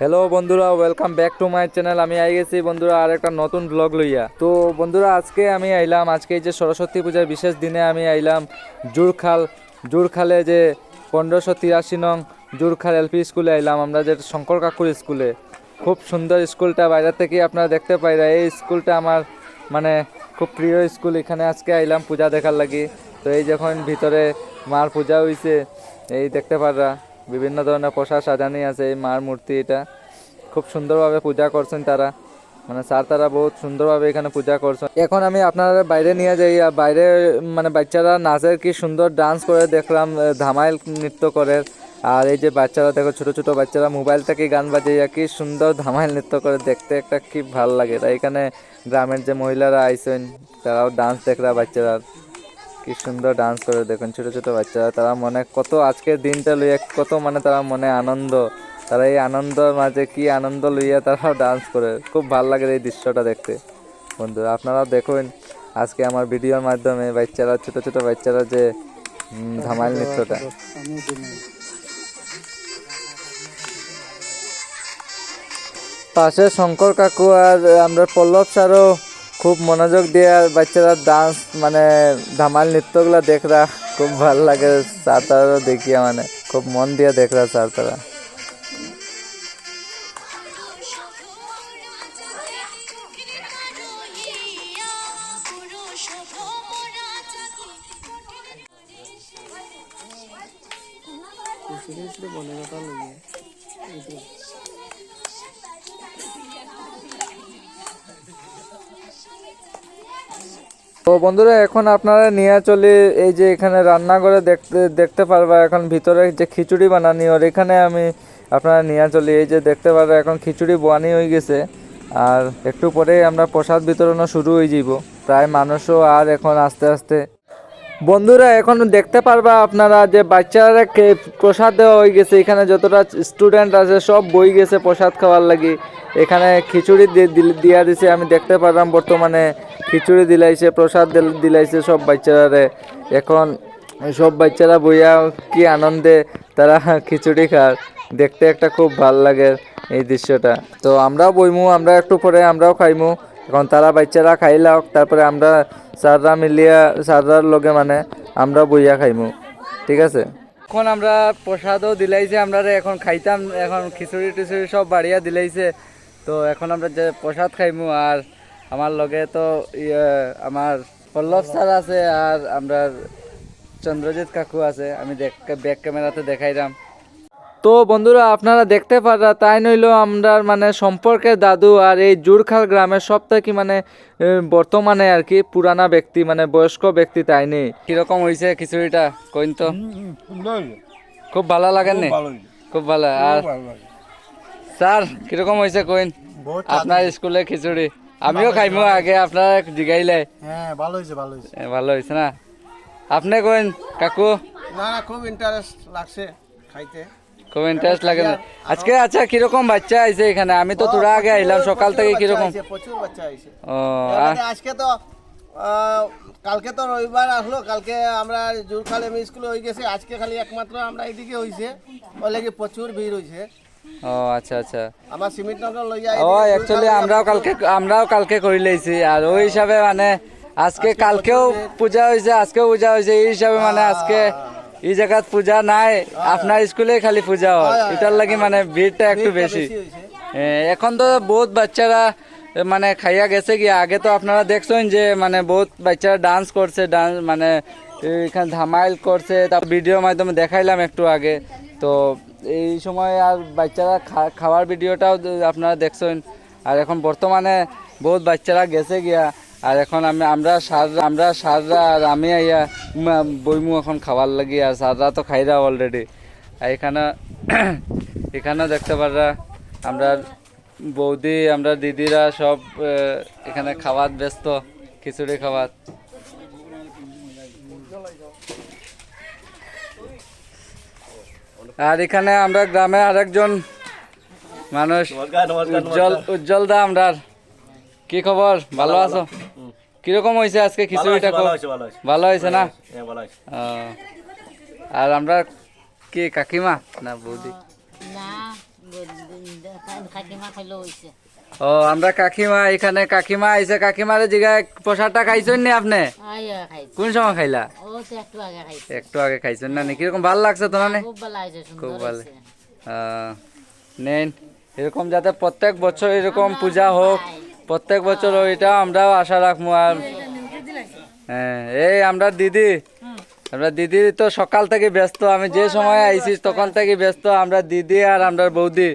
Hello বন্ধুরা welcome back to my channel আমি আই গেছি, বন্ধুরা, আর একটা নতুন ব্লগ লইয়া। তো, বন্ধুরা, আজকে আমি আইলাম, আজকে এই যে সরস্বতী পূজার বিশেষ দিনে আমি আইলাম জুরখাল। জুরখালে যে পনেরোশো তিরাশি নং জুরখাল এলপি স্কুলে আইলাম, আমরা যে শঙ্কর কাকুর স্কুলে। খুব সুন্দর স্কুলটা, বাইরে থেকে আপনারা দেখতে পাইরা এই স্কুলটা আমার মানে খুব প্রিয় স্কুল। এখানে আজকে আইলাম পূজা দেখার লাগি। তো এই যখন ভিতরে মার পূজা হইছে, এই দেখতে পাররা। বিভিন্ন ধরনের পোশাক সাজানি আছে, এই মার মূর্তি এটা। খুব সুন্দরভাবে পূজা করছেন তারা। মানে স্যার তারা বহুত সুন্দরভাবে এখানে পূজা করছেন। এখন আমি আপনারা বাইরে নিয়ে যাই। বাইরে মানে বাচ্চারা নাচের কি সুন্দর ডান্স করে দেখলাম ধামাইল নৃত্য করে। আর এই যে বাচ্চারা, দেখো ছোট ছোট বাচ্চারা মোবাইল থেকে গান বাজিয়ে কি সুন্দর ধামাইল নৃত্য করে। দেখতে একটা কি ভালো লাগে। তাই এখানে গ্রামের যে মহিলারা আইসেন, তারাও ডান্স দেখরা বাচ্চারা। কি সুন্দর ডান্স করে দেখুন, ছোট ছোট বাচ্চারা, তারা মনে কত আজকের দিনটা লইয়া, কত মানে তারা মনে আনন্দ, তারা এই আনন্দের মাঝে কি আনন্দ লইয়া তারাও ডান্স করে, খুব ভালো লাগে এই দৃশ্যটা দেখতে। বন্ধুরা, আপনারাও দেখুন, আজকে আমার ভিডিওর মাধ্যমে বাচ্চারা, ছোট ছোট বাচ্চারা যে ধামাইল নৃত্যটা। পাশে শঙ্কর কাকু আর আমরা পল্লব স্যারও খুব মনোযোগ দিয়ে বাচ্চারা ডান্স মানে ধামাল নৃত্যগুলো দেখরা, খুব ভালো লাগে স্যার তারাও দেখিয়া মানে খুব মন দিয়ে দেখরা স্যার তারা তো বন্ধুরা, এখন আপনারা নিয়ে চলে এই যে এখানে রান্নাঘরে দেখতে দেখতে পারবা এখন ভিতরে যে খিচুড়ি বানানি ওর এখানে আমি আপনারা নিয়ে চলি এই যে দেখতে পারবা এখন খিচুড়ি বানি হয়ে গেছে। আর একটু পরে আমরা প্রসাদ বিতরণও শুরু হয়ে যাব প্রায় মানুষও আর এখন আস্তে আস্তে। বন্ধুরা, এখন দেখতে পারবা আপনারা যে বাচ্চারা প্রসাদ দেওয়া হয়ে গেছে। এখানে যতটা স্টুডেন্ট আছে, সব বই গেছে প্রসাদ খাওয়ার লাগে। এখানে খিচুড়ি দিয়া দিছে, আমি দেখতে পারলাম বর্তমানে খিচুড়ি দিলাইছে, প্রসাদ দিলাইছে সব বাচ্চারা এখন সব বাচ্চারা বইয়া কি আনন্দে তারা খিচুড়ি খায়। দেখতে একটা খুব ভালো লাগে এই দৃশ্যটা। তো আমরাও বইমু আমরা একটু পরে আমরাও খাইমু। এখন তারা বাচ্চারা খাইলাও তারপরে আমরা স্যাররা মিলিয়া, স্যাররার লগে মানে আমরা বইয়া খাইমু। ঠিক আছে? এখন আমরা প্রসাদও দিলাইছে আমরা এখন খাইতাম, এখন খিচুড়ি টিচুড়ি সব বাড়িয়া দিলাইছে। তো এখন আমরা যে প্রসাদ খাইমু আর আমার লগে তো ইয়ে আমার পল্লব স্যার আছে আর আমরা চন্দ্রজিৎ কাকু আছে। আমি ব্যাক ক্যামেরাতে দেখাইলাম। তো বন্ধুরা আপনারা দেখতে পারা তাই নইলো আমরা মানে সম্পর্কের দাদু আর এই জুরখাল গ্রামের সব থেকে মানে বর্তমানে আর কি পুরানা ব্যক্তি মানে বয়স্ক ব্যক্তি তাই নেই। কীরকম হয়েছে খিচুড়িটা? কইন তো। খুব ভালো লাগেন নি? খুব ভালো আর স্যার কীরকম হয়েছে কইন? আপনার স্কুলে খিচুড়ি? আমিও খাইমু আগে আপনারা জিগাইলে। হ্যাঁ ভালো হয়েছে ভালো হয়েছে ভালো হয়েছে না? আপনি কইন কাকু? না না খুব ইন্টারেস্ট লাগছে খাইতে। খুব ইন্টারেস্ট লাগে না। আজকে আচ্ছা কীরকম বাচ্চা আইছে এখানে? আমি তো তোরা আগে আইলাম সকাল থেকে কীরকম? প্রচুর বাচ্চা আইছে। ও এবারে আজকে তো কালকে তো রবিবার আসলো কালকে আমরা জোরখাল এম স্কুলে হয়ে গেছে আজকে খালি একমাত্র আমরা এইদিকে হইছে। ওই লাগি প্রচুর ভিড় হইছে। ও আচ্ছা আচ্ছা। আমার সিমেন্ট নগর লইয়া ও অ্যাকচুয়ালি আমরাও কালকে আমরাও কালকে করে লইছি। আর ওই হিসাবে মানে আজকে কালকেও পূজা হয়েছে আজকেও পূজা হয়েছে এই হিসাবে মানে আজকে এই জায়গাত পূজা নাই। আপনার স্কুলে খালি পূজা হয়। এটার লাগি মানে ভিড়টা একটু বেশি। এখন তো বহুত বাচ্চারা মানে খাইয়া গেছে কি আগে তো আপনারা দেখছেন যে মানে বহুত বাচ্চারা ডান্স করছে ডান্স মানে এখানে ধামাইল করছে। তারপর ভিডিওর মাধ্যমে দেখাইলাম একটু আগে। তো এই সময় আর বাচ্চারা খাওয়ার ভিডিওটাও আপনারা দেখছেন। আর এখন বর্তমানে বহুত বাচ্চারা গেছে গিয়া। আর এখন আমি, আমরা সাররা আমরা সাররা আর আমি আইয়া বইমু এখন খাবার লাগি আর সাররা তো খাইরা অলরেডি আর এখানে, এখানেও দেখতে পাররা, আমরা বৌদি, আমরা দিদিরা সব এখানে খাবার ব্যস্ত, খিচুড়ি খাবার আর এখানে আমরা গ্রামে আরেকজন মানুষ উজ্জ্বল উজ্জ্বল দা আমরা কি খবর? ভালো আছো? কীরকম হয়েছে আজকে খিচুড়িটা? ভালো হয়েছে না? আর আমরা কি কাকিমা? না বৌদি। না কাকিমা খাইলো হইছে ও আমরা কাকিমা এখানে কাকিমা আইছে। কাকিমারে জিগায় প্রসাদটা খাইছেন নি আপনি? কোন সময় খাইলা? একটু আগে খাইছে। একটু আগে খাইছেন না নি? কীরকম ভালো লাগছে তো না খুব ভালো নেন এরকম যাতে প্রত্যেক বছর এরকম পূজা হোক প্রত্যেক বছর ওইটা আমরাও আশা রাখব আর হ্যাঁ এই আমরা দিদি। আমরা দিদি তো সকাল থেকে ব্যস্ত আমি যে সময় আইছি তখন থেকে ব্যস্ত আমরা দিদি আর আমরা বৌদি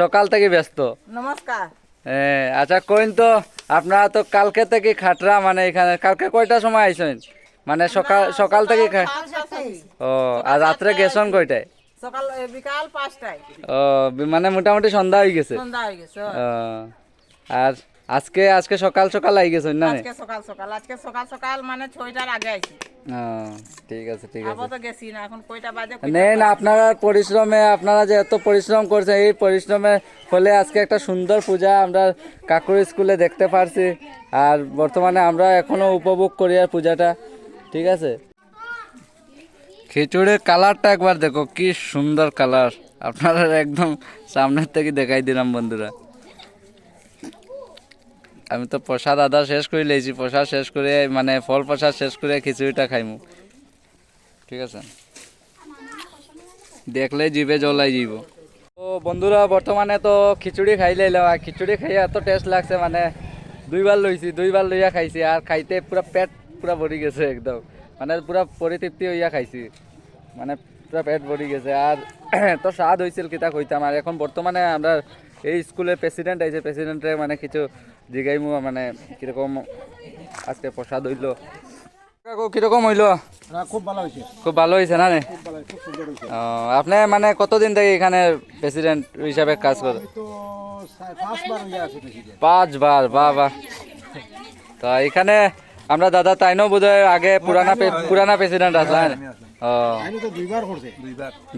সকাল থেকে ব্যস্ত। নমস্কার। হ্যাঁ আচ্ছা কইন তো আপনারা তো কালকে থেকে খাটরা মানে এখানে কালকে কয়টা সময় আইছেন মানে সকাল সকাল থেকে ও আর রাত্রে গেছেন কয়টায়? সকাল বিকাল পাঁচটায়। ও মানে মোটামুটি সন্ধ্যা হয়ে গেছে। সন্ধ্যা হয়ে গেছে আর আজকে আজকে সকাল সকাল আই গেছেন না আজকে সকাল সকাল আজকে সকাল সকাল মানে ছয়টার আগে আইছি। ঠিক আছে ঠিক আছে। তো গেছি না এখন কয়টা বাজে নেন আপনারা পরিশ্রমে আপনারা যে এত পরিশ্রম করছেন এই পরিশ্রমে ফলে আজকে একটা সুন্দর পূজা আমরা কাকুর স্কুলে দেখতে পারছি। আর বর্তমানে আমরা এখনও উপভোগ করি আর পূজাটা ঠিক আছে? খিচুড়ির কালারটা একবার দেখো কি সুন্দর কালার। আপনারা একদম সামনের থেকে দেখাই দিলাম বন্ধুরা। আমি তো প্রসাদ আদা শেষ করে লেছি, প্রসাদ শেষ করে মানে ফল প্রসাদ শেষ করে খিচুড়িটা খাইমু। ঠিক আছে? দেখলে জিভে জলাই যাব তো বন্ধুরা, বর্তমানে তো খিচুড়ি খাই লাইলাম, আর খিচুড়ি খাইয়া এত টেস্ট লাগছে মানে দুইবার লইছি, দুইবার লইয়া খাইছি, আর খাইতে পুরা পেট পুরা ভরি গেছে একদম। মানে পুরা পরিতৃপ্তি হইয়া খাইছি। মানে পুরা পেট ভরি গেছে, আর তো স্বাদ হয়েছিল কিতা কইতাম, আর এখন বর্তমানে আমরা এই স্কুলের প্রেসিডেন্ট আইছে প্রেসিডেন্টের মানে কিছু জিগাইমু মানে কীরকম আজকে প্রসাদ হইল? কাকু কীরকম হইল? খুব ভালো হয়েছে। খুব ভালো হয়েছে না আপনি মানে কতদিন থেকে এখানে প্রেসিডেন্ট হিসাবে কাজ করে পাঁচবার হয়ে আছে বাহ বাহ তো এখানে আমরা দাদা তাই তাইনও বোধ আগে পুরানা পুরানা প্রেসিডেন্ট আমি তো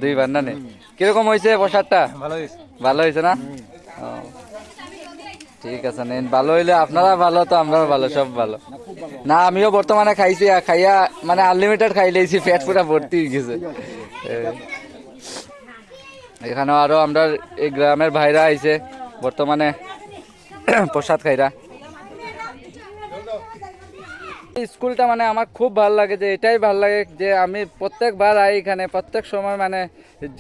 দুইবার না? কীরকম হয়েছে প্রসাদটা? ভালো হয়েছে। না? ঠিক আছে, নেন। ভালো হইলে আপনারা ভালো, তো আমরাও ভালো, সব ভালো। না, আমিও বর্তমানে খাইছি খাইয়া মানে আনলিমিটেড খাই লেছি, পেট পুরা ভর্তি হয়ে গেছে। এখানেও এখানে আরও আমরা এই গ্রামের ভাইরা আইছে, বর্তমানে প্রসাদ খাইরা। স্কুলটা মানে আমার খুব ভালো লাগে যে, এটাই ভালো লাগে যে, আমি প্রত্যেকবার আই এখানে, প্রত্যেক সময় মানে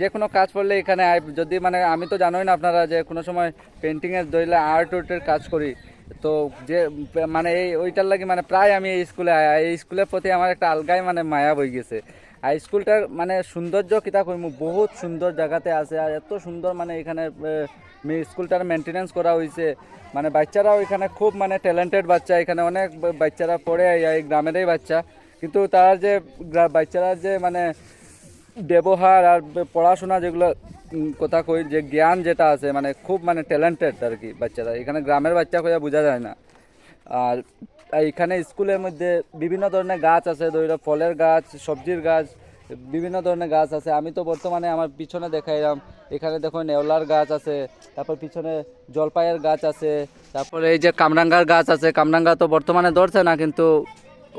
যে কোনো কাজ করলে এখানে আই। যদি মানে আমি তো জানোই না আপনারা যে, কোনো সময় পেন্টিংয়ের ধরলে আর্ট উর্টের কাজ করি। তো যে মানে এই, ওইটার লাগে মানে প্রায় আমি এই স্কুলে এই স্কুলের প্রতি আমার একটা আলগাই মানে মায়া বই গেছে। আর স্কুলটার মানে সৌন্দর্য কিতা কইমু বহুত সুন্দর জায়গাতে আছে আর এত সুন্দর মানে এখানে স্কুলটার মেনটেনেন্স করা হয়েছে মানে বাচ্চারাও এখানে খুব মানে ট্যালেন্টেড বাচ্চা, এখানে অনেক বাচ্চারা পড়ে এই- গ্রামেরই বাচ্চা। কিন্তু তার যে বাচ্চারা যে মানে ব্যবহার আর পড়াশোনা যেগুলো কথা কই, যে জ্ঞান যেটা আছে মানে খুব মানে ট্যালেন্টেড আর কি বাচ্চারা। এখানে গ্রামের বাচ্চা হয়ে বোঝা যায় না। আর এখানে স্কুলের মধ্যে বিভিন্ন ধরনের গাছ আছে, ধরো ফলের গাছ, সবজির গাছ, বিভিন্ন ধরনের গাছ আছে। আমি তো বর্তমানে আমার পিছনে দেখাইলাম, এখানে দেখো নেওলার গাছ আছে, তারপর পিছনে জলপাইয়ের গাছ আছে, তারপরে এই যে কামরাঙ্গার গাছ আছে, কামরাঙ্গা তো বর্তমানে ধরছে না, কিন্তু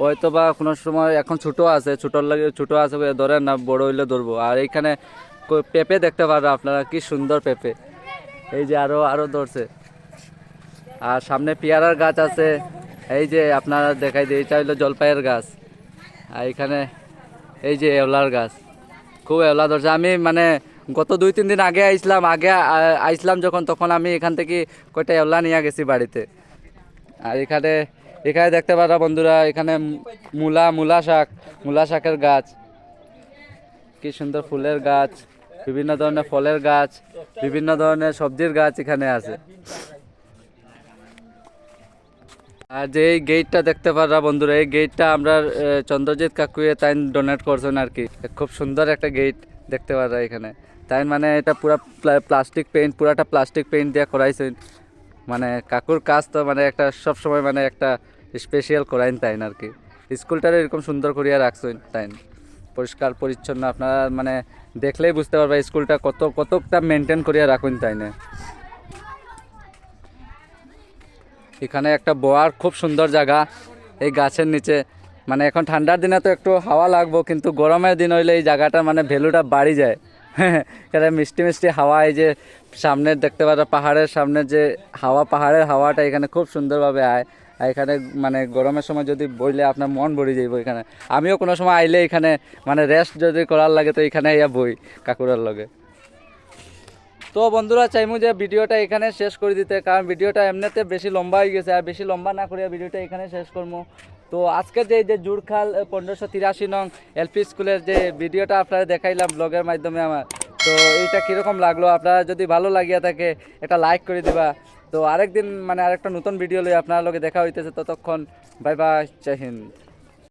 হয়তো বা কোনো সময় এখন ছোটো আছে, ছোটোর লাগে, ছোটো আছে ধরেন না, বড় হইলে ধরবো। আর এইখানে পেঁপে দেখতে পারো আপনারা, কি সুন্দর পেঁপে। এই যে আরও আরও ধরছে। আর সামনে পেয়ারার গাছ আছে। এই যে আপনারা দেখাই দিই, এটা হলো জলপাইয়ের গাছ। আর এখানে এই যে এওলার গাছ। খুব এওলা ধরছে। আমি মানে গত দুই, তিন দিন আগে আইসলাম আগে আইসলাম যখন, তখন আমি এখান থেকে কয়টা এওলা নিয়ে গেছি বাড়িতে। আর এখানে এখানে দেখতে পারা বন্ধুরা, এখানে মূলা মূলা শাক, মূলা শাকের গাছ। কি সুন্দর ফুলের গাছ, বিভিন্ন ধরনের ফলের গাছ, বিভিন্ন ধরনের সবজির গাছ এখানে আছে। আর যে এই গেটটা দেখতে পারা বন্ধুরা, এই গেটটা আমরা চন্দ্রজিৎ কাকুয়ে তাই ডোনেট করছেন আর কি। খুব সুন্দর একটা গেট দেখতে পারা এখানে। তাই মানে এটা পুরা প্লাস্টিক পেইন্ট পুরাটা প্লাস্টিক পেইন্ট দিয়ে করাইছেন। মানে কাকুর কাজ তো মানে একটা সব সময় মানে একটা স্পেশাল করাইন তাইন আর কি। স্কুলটারে এরকম সুন্দর করিয়া রাখছেন তাইন। পরিষ্কার, পরিচ্ছন্ন, আপনারা মানে দেখলেই বুঝতে পারবে স্কুলটা কত, কতটা মেনটেন করিয়া রাখুন তাই না এখানে একটা বোয়ার, খুব সুন্দর জায়গা। এই গাছের নিচে মানে এখন ঠান্ডার দিনে তো একটু হাওয়া লাগবো, কিন্তু গরমের দিন হইলে এই জায়গাটা মানে ভ্যালুটা বাড়ি যায়। এখানে মিষ্টি মিষ্টি হাওয়া, এই যে সামনে দেখতে পারো পাহাড়ের সামনে যে হাওয়া, পাহাড়ের হাওয়াটা এখানে খুব সুন্দরভাবে আয়। আর এখানে মানে গরমের সময় যদি বইলে আপনার মন ভরে যাইব এখানে। আমিও কোনো সময় আইলে এখানে মানে রেস্ট যদি করার লাগে তো এখানে ইয়া বই কাকুরার লগে। তো বন্ধুরা চাইমু যে ভিডিওটা এখানে শেষ করে দিতে, কারণ ভিডিওটা এমনিতে বেশি লম্বা হয়ে গেছে, আর বেশি লম্বা না করে ভিডিওটা এখানে শেষ করব তো আজকে যে যে জুড়খাল পনেরোশো তিরাশি নং এলপি স্কুলের যে ভিডিওটা আপনারা দেখাইলাম ব্লগের মাধ্যমে আমার, তো এইটা কীরকম লাগল? আপনারা যদি ভালো লাগিয়া থাকে একটা লাইক করে দিবা। তো আরেকদিন মানে আরেকটা নতুন ভিডিও লই আপনার লগে দেখা হইতেছে, ততক্ষণ বাই বাই, জয় হিন্দ।